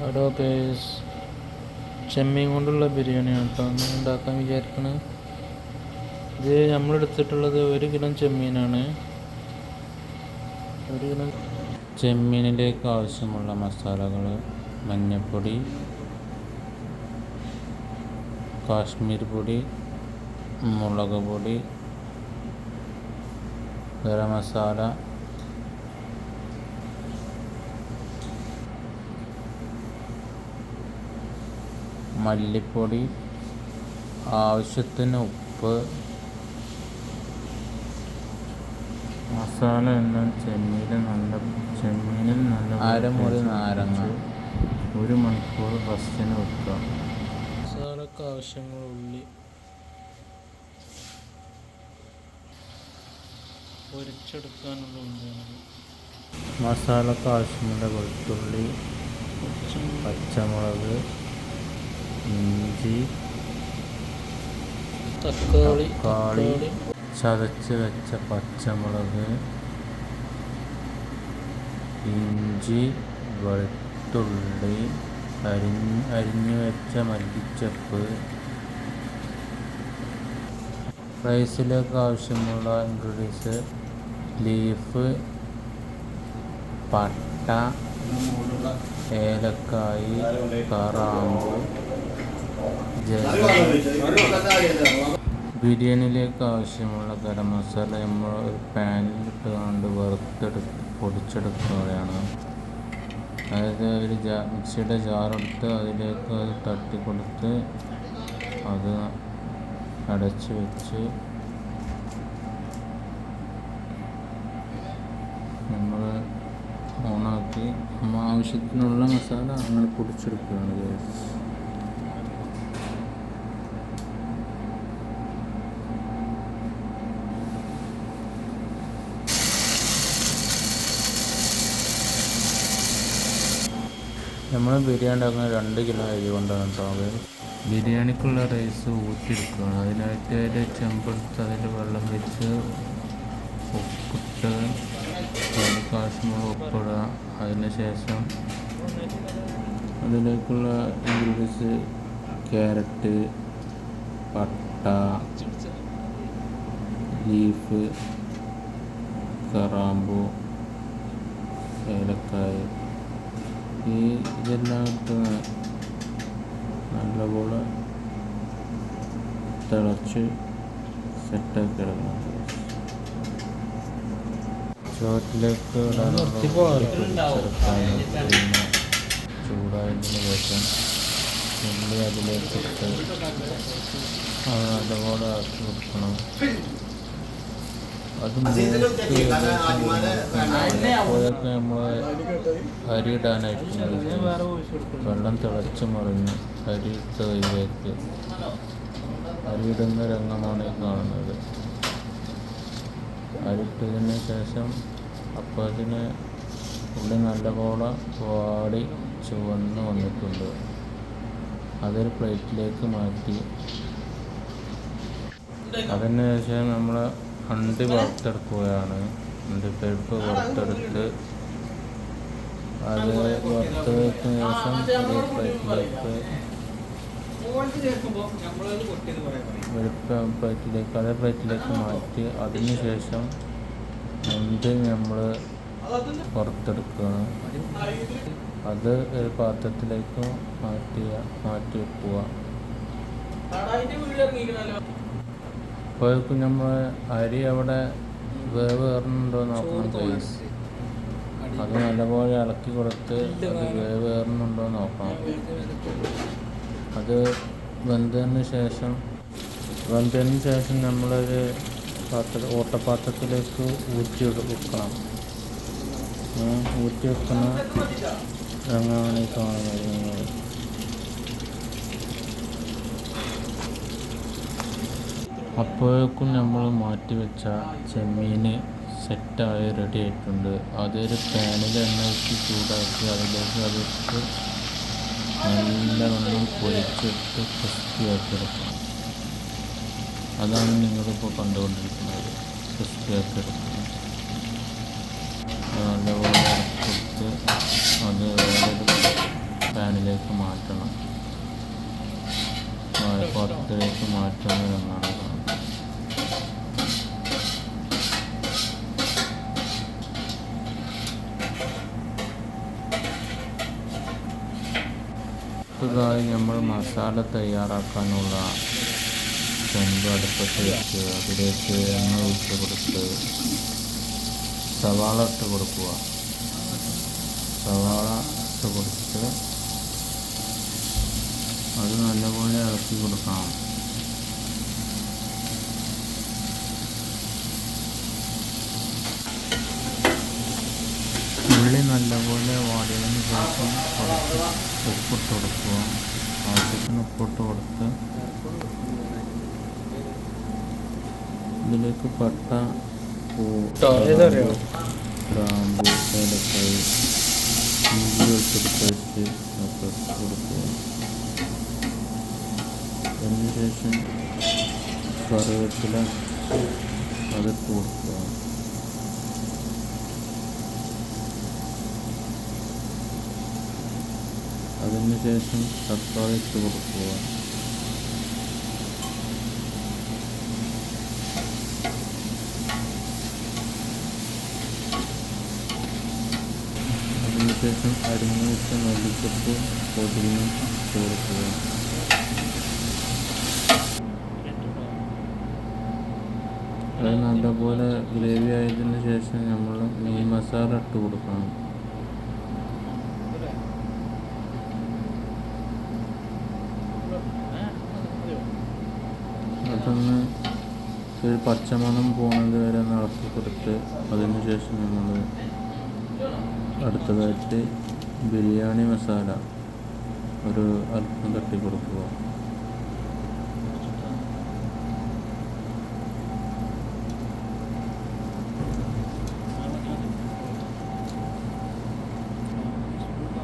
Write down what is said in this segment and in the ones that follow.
Hello guys ചെമ്മീൻ കൊണ്ടുള്ള ബിരിയാണിയാണ് കേട്ടോ. ഒന്ന് ഉണ്ടാക്കാൻ വിചാരിക്കണ. ഇത് നമ്മളെടുത്തിട്ടുള്ളത് ഒരു കിലോ ചെമ്മീനാണ്. ഒരു കിലോ ചെമ്മീനിലേക്ക് ആവശ്യമുള്ള മസാലകൾ മഞ്ഞൾപ്പൊടി കാശ്മീർ പൊടി മുളക് പൊടി ഗരം മസാല മല്ലിപ്പൊടി ആവശ്യത്തിന് ഉപ്പ് മസാല എല്ലാം ചെമ്മീനിൽ നല്ല ചെമ്മീനിൽ നല്ല അരമുറി നാരങ്ങ. ഒരു മണിക്കൂർ ഫസ്റ്റിന് വെക്കുക. മസാലക്ക് ആവശ്യങ്ങൾ ഉള്ളി. പൊരിച്ചെടുക്കാനുള്ള ഉള്ളിയാണ്. മസാലക്ക് ആവശ്യമുള്ള വെളുത്തുള്ളി പച്ചമുളക് ഇഞ്ചി തക്കാളി തക്കാളി ചതച്ച് വെച്ച പച്ചമുളക് ഇഞ്ചി വെളുത്തുള്ളി അരിഞ്ഞ് അരിഞ്ഞു വെച്ച മല്ലിച്ചപ്പ്. റൈസിലേക്ക് ആവശ്യമുള്ള ഇൻഗ്രീഡിയൻസ് ലീഫ് പട്ട ഏലക്കായി കറാമ്പു. ബിരിയാണിയിലേക്ക് ആവശ്യമുള്ള ഗരം മസാല നമ്മൾ ഒരു പാനിൽ ഇട്ട് കൊണ്ട് വറുത്തെടുത്ത് പൊടിച്ചെടുക്കുകയാണ് അതായത് ഒരു ജാ മിക്സിയുടെ ജാറെടുത്ത് അതിലേക്ക് അത് തട്ടി കൊടുത്ത് അത് അടച്ച് വെച്ച് നമ്മൾ ഓണാക്കി ആവശ്യത്തിനുള്ള മസാല അങ്ങനെ പൊടിച്ചെടുക്കുകയാണ് guys. നമ്മൾ ബിരിയാണി ഉണ്ടാക്കുന്ന രണ്ട് കിലോ അരി കൊണ്ടാണ് കേട്ടോ ബിരിയാണിക്കുള്ള റൈസ് ഊറ്റിയെടുക്കുകയാണ് അതിനായിട്ട് അതിന്റെ ചെമ്പെടുത്ത് അതിൽ വെള്ളം വെച്ച് ഉപ്പിട്ട് അതിന് കാശ്മീർ ഉപ്പിടുക. അതിന് ശേഷം അതിലേക്കുള്ള ഇൻഗ്രീഡിയൻസ് ക്യാരറ്റ് പട്ട ലീഫ് കറാമ്പു ഏലക്കായ. ഈ ഇതെല്ലാം ഇട്ട് നല്ലപോലെ തിളച്ച് സെറ്റാക്കി എടുക്കണം. ചോറ്റിലേക്ക് ചൂടായതിന് ശേഷം ഉള്ളി അതിലേക്ക് ഇട്ട് അതുപോലെ ആക്കി കൊടുക്കണം. അത് അരി ഇടാനായിട്ട് വെള്ളം തിളച്ച് മറിഞ്ഞ് അരി ഇട്ട് അതിലേക്ക് അരി ഇടുന്ന രംഗമാണ് ഈ കാണുന്നത്. അരിട്ടതിന് ശേഷം അപ്പോൾ അതിന് ഉള്ളി നല്ലപോലെ വാടി ചുവന്ന് വന്നിട്ടുണ്ട്. അതൊരു പ്ലേറ്റിലേക്ക് മാറ്റി. അതിന് ശേഷം നമ്മൾ അണ്ടി വറുത്തെടുക്കുകയാണ്. അണ്ടിപ്പരിപ്പ് വറുത്തെടുത്ത് അത് വറുത്തതിന് ശേഷം വെളുപ്പ പ്ലേറ്റിലേക്ക് അതേ പ്ലേറ്റിലേക്ക് മാറ്റി അതിന് ശേഷം മുന്തി നമ്മൾ പുറത്തെടുക്കുകയാണ് അത് ഒരു പാത്രത്തിലേക്ക് മാറ്റിയ മാറ്റി വെക്കുക. അപ്പോഴേക്കും നമ്മൾ അരി അവിടെ വേവ് കയറുന്നുണ്ടോ നോക്കണം പ്ലീസ് അത് നല്ലപോലെ ഇളക്കി കൊടുത്ത് അത് വേവ് കയറുന്നുണ്ടോ നോക്കണം. അത് വെന്തതിന് ശേഷം വെന്തതിന് ശേഷം നമ്മളൊരു പാത്ര ഓട്ടപാത്രത്തിലേക്ക് ഊറ്റി വെക്കണം. ഊറ്റി വെക്കുന്ന രംഗമാണ് ഈ കാണുന്നത് നിങ്ങൾ അപ്പോഴേക്കും നമ്മൾ മാറ്റി വെച്ച ചെമ്മീൻ സെറ്റായി റെഡി ആയിട്ടുണ്ട്. അതൊരു പാനിൽ എണ്ണ വെച്ച് ചൂടാക്കി അതിലേക്ക് അതിട്ട് നല്ലവണ്ണം പൊരിച്ചിട്ട് ക്രിസ്പിയാക്കി എടുക്കണം അതാണ് നിങ്ങളിപ്പോൾ കണ്ടുകൊണ്ടിരിക്കുന്നത്. ക്രിസ്പിയാക്കി എടുക്കുന്നത് നല്ലപോലെ കൊടുത്ത് അത് വേറൊരു പാൻ പാത്രത്തിലേക്ക് മാറ്റണം വാഴപ്പാത്രത്തിലേക്ക് കാണുന്നത് എന്നാണ് കാണുന്നത് അടുത്തതായി നമ്മൾ മസാല തയ്യാറാക്കാനുള്ള ചെമ്പ് അടുപ്പത്ത് വെച്ച് അതിലേക്ക് എണ്ണ ഒഴിച്ച് കൊടുത്ത് സവാള ഇട്ട് കൊടുക്കുക. സവാള ഇട്ട് കൊടുത്ത് അത് നല്ലപോലെ ഇളക്കി കൊടുക്കണം. ഉള്ളി നല്ലപോലെ വാടിയതിന് ശേഷം കുറച്ച് ഉപ്പിട്ട് കൊടുക്കുക ആവശ്യത്തിന് ഉപ്പിട്ട് കൊടുത്ത് ഇതിലേക്ക് പട്ട? ഗ്രാമ്പു ഏലക്കായ് ഇഞ്ചി വെച്ചിട്ട് ഒക്കെ ഇട്ട് കൊടുക്കുക അതിനുശേഷം കറിവേപ്പില അതിട്ട് കൊടുക്കുക അതിന് ശേഷം തക്കാളി ഇട്ട് കൊടുക്കുക അതിനുശേഷം അരിഞ്ഞുവെച്ച മല്ലിച്ചപ്പ് പൊതിഞ്ഞ് ഇട്ട് കൊടുക്കുക അത് നല്ലപോലെ ഗ്രേവി ആയതിനു ശേഷം നമ്മൾ മീൻ മസാല ഇട്ട് കൊടുക്കണം. അതൊന്ന് ഒരു പച്ചമണം പോകുന്നത് വരെ ഒന്ന് ഇളക്കി കൊടുത്ത് അതിനുശേഷം നമ്മൾ അടുത്തതായിട്ട് ബിരിയാണി മസാല ഒരു അല്പം തട്ടി കൊടുക്കുക.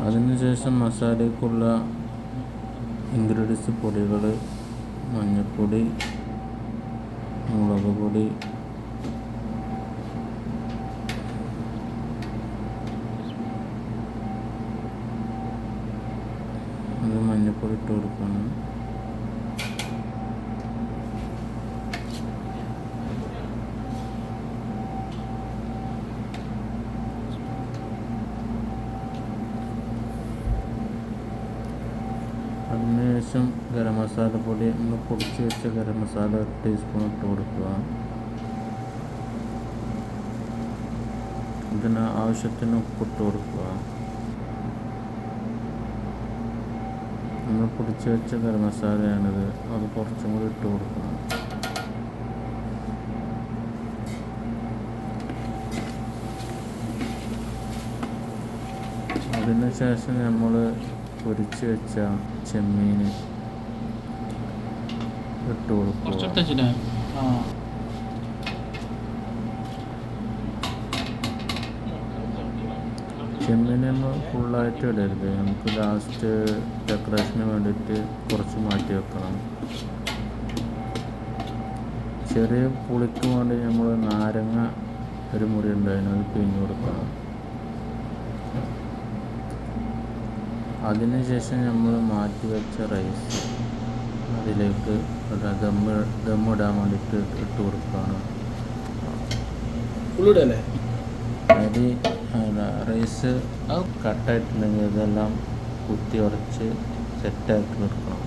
അതിനുശേഷം മസാലയ്ക്കുള്ള ഇൻഗ്രീഡിയൻസ് പൊടികൾ മഞ്ഞൾപ്പൊടി മുളക് പൊടി. അത് മഞ്ഞൾപ്പൊടി ഇട്ട് കൊടുക്കണം അതിനുശേഷം ഗരം മസാല പൊടി നമ്മൾ പൊടിച്ച് വെച്ച ഗരം മസാല ഒരു ടീസ്പൂൺ ഇട്ട് കൊടുക്കുക. ഇതിന് ആവശ്യത്തിന് ഉപ്പിട്ട് കൊടുക്കുക. നമ്മൾ പൊടിച്ച് വെച്ച ഗരം മസാലയാണിത്. അത് കുറച്ചും കൂടി ഇട്ട് കൊടുക്കുക. അതിനുശേഷം നമ്മൾ പൊരിച്ച് വെച്ച ചെമ്മീൻ ഇട്ട് കൊടുക്കും ചെമ്മീൻ നമ്മൾ ഫുള്ളായിട്ട് ഇടരുത്. നമുക്ക് ലാസ്റ്റ് ഡെക്കറേഷന് വേണ്ടിയിട്ട് കുറച്ച് മാറ്റി വെക്കണം. ചെറിയ പുളിക്ക് വേണ്ടി നമ്മൾ നാരങ്ങ ഒരു മുറി ഉണ്ടായിരുന്നു. അത് പിഴിഞ്ഞ് കൊടുക്കണം. അതിനുശേഷം നമ്മൾ മാറ്റി വെച്ച റൈസ് അതിലേക്ക് ഒരു ദമ്മ് ദമ്മിടാൻ വേണ്ടിയിട്ട് ഇട്ട് കൊടുക്കുകയാണ് അതായത് റൈസ് കട്ടായിട്ടുണ്ടെങ്കിൽ ഇതെല്ലാം കുത്തി ഉടച്ച് സെറ്റാക്കി എടുക്കണം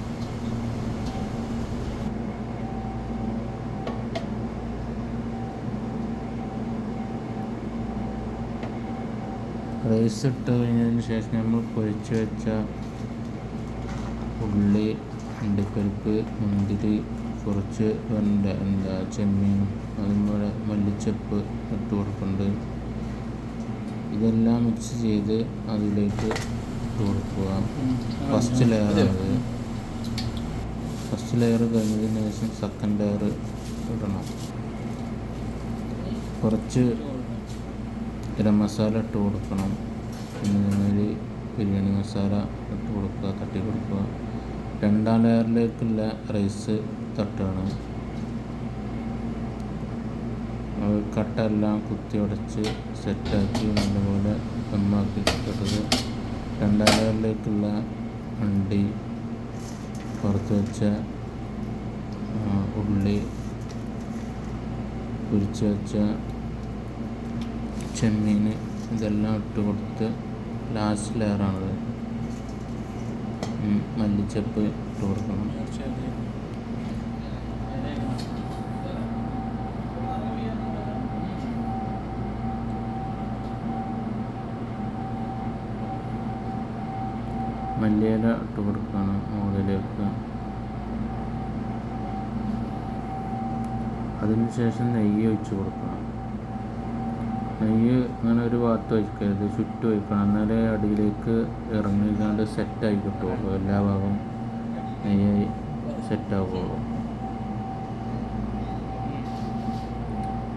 റൈസ് ഇട്ട് കഴിഞ്ഞതിന് ശേഷം നമ്മൾ പൊരിച്ച് വെച്ച ഉള്ളി അണ്ടിപ്പരിപ്പ് മുന്തിരി കുറച്ച് വെണ്ട എന്താ ചെമ്മീൻ അതുപോലെ മല്ലിച്ചപ്പ് ഇട്ട് കൊടുക്കുന്നുണ്ട് ഇതെല്ലാം മിക്സ് ചെയ്ത് അതിലേക്ക് ഇട്ട് കൊടുക്കുക. ഫസ്റ്റ് ലെയർ അത്. ഫസ്റ്റ് ലെയർ കഴിഞ്ഞതിന് ശേഷം സെക്കൻഡ് ലെയർ ഇടണം. കുറച്ച് ഗരം മസാല ഇട്ട് കൊടുക്കണം. പിന്നെ ബിരിയാണി മസാല ഇട്ട് കൊടുക്കുക തട്ടി കൊടുക്കുക. രണ്ടാം ലെയറിലേക്കുള്ള റൈസ് തട്ടുകയാണ് അത് കട്ടെല്ലാം കുത്തി ഉടച്ച് സെറ്റാക്കി നല്ലപോലെ ദമ്മാക്കി തട്ടത് രണ്ടാം ലെയറിലേക്കുള്ള അണ്ടി പുറത്ത് വെച്ച ഉള്ളി പൊരിച്ച് വെച്ച ചെമ്മീൻ ഇതെല്ലാം ഇട്ട് കൊടുത്ത് ലാസ്റ്റ് ലെയറാണത് മല്ലിച്ചപ്പ് ഇട്ട് കൊടുക്കണം മല്ലിയില ഇട്ട് കൊടുക്കുകയാണ് മുകളിലേക്ക്. അതിനുശേഷം നെയ്യ് ഒഴിച്ച് കൊടുക്കണം. നെയ്യ് അങ്ങനെ ഒരു ഭാഗത്ത് വയ്ക്കരുത് ചുറ്റും വയ്ക്കണം. എന്നാലേ അടിയിലേക്ക് ഇറങ്ങിക്കാണ്ട് സെറ്റായി കിട്ടുള്ളൂ എല്ലാ ഭാഗവും നെയ്യായി സെറ്റാവുള്ളൂ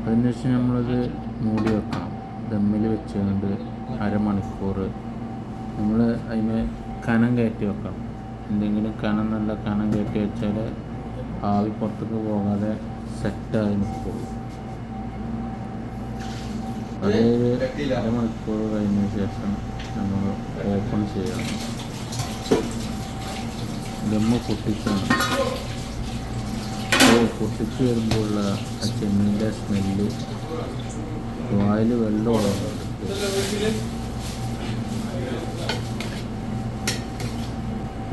അതിനുശേഷം നമ്മളത് മൂടി വെക്കണം. ദമ്മിൽ വെച്ചുകൊണ്ട് അരമണിക്കൂർ നമ്മൾ അതിന് കനം കയറ്റി വെക്കണം. എന്തെങ്കിലും കനം നല്ല കനം കയറ്റി വെച്ചാൽ ആവി പുറത്തേക്ക് പോകാതെ സെറ്റായി നിൽക്കുള്ളൂ. അത് അരമണിക്കൂർ കഴിഞ്ഞ ശേഷം നമ്മൾ ഓപ്പൺ ചെയ്യണം. ദമ്മ പൊട്ടിക്കണം. അപ്പോൾ പൊട്ടിച്ച് വരുമ്പോഴുള്ള ആ ചെമ്മീന്റെ സ്മെല്ല്. വായിൽ വെള്ളം ഉള്ളതുണ്ട്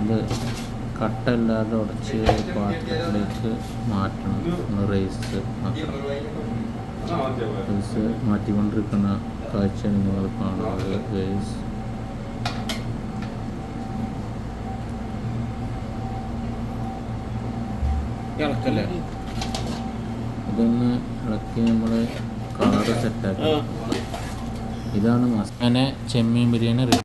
അത് കട്ടല്ലാതെ ഉടച്ച് പാത്രത്തിലേക്ക് മാറ്റണം. റേസ് ആക്കണം. റൈസ് മാറ്റിക്കൊണ്ടിരിക്കുന്ന കാഴ്ചയാണ് നിങ്ങൾ കാണുന്നത് ഇളക്കല്ലേ? ഇതൊന്ന് ഇളക്കി നമ്മൾ കളറ് സെറ്റാക്കി ഇതാണ് അങ്ങനെ ചെമ്മീൻ ബിരിയാണി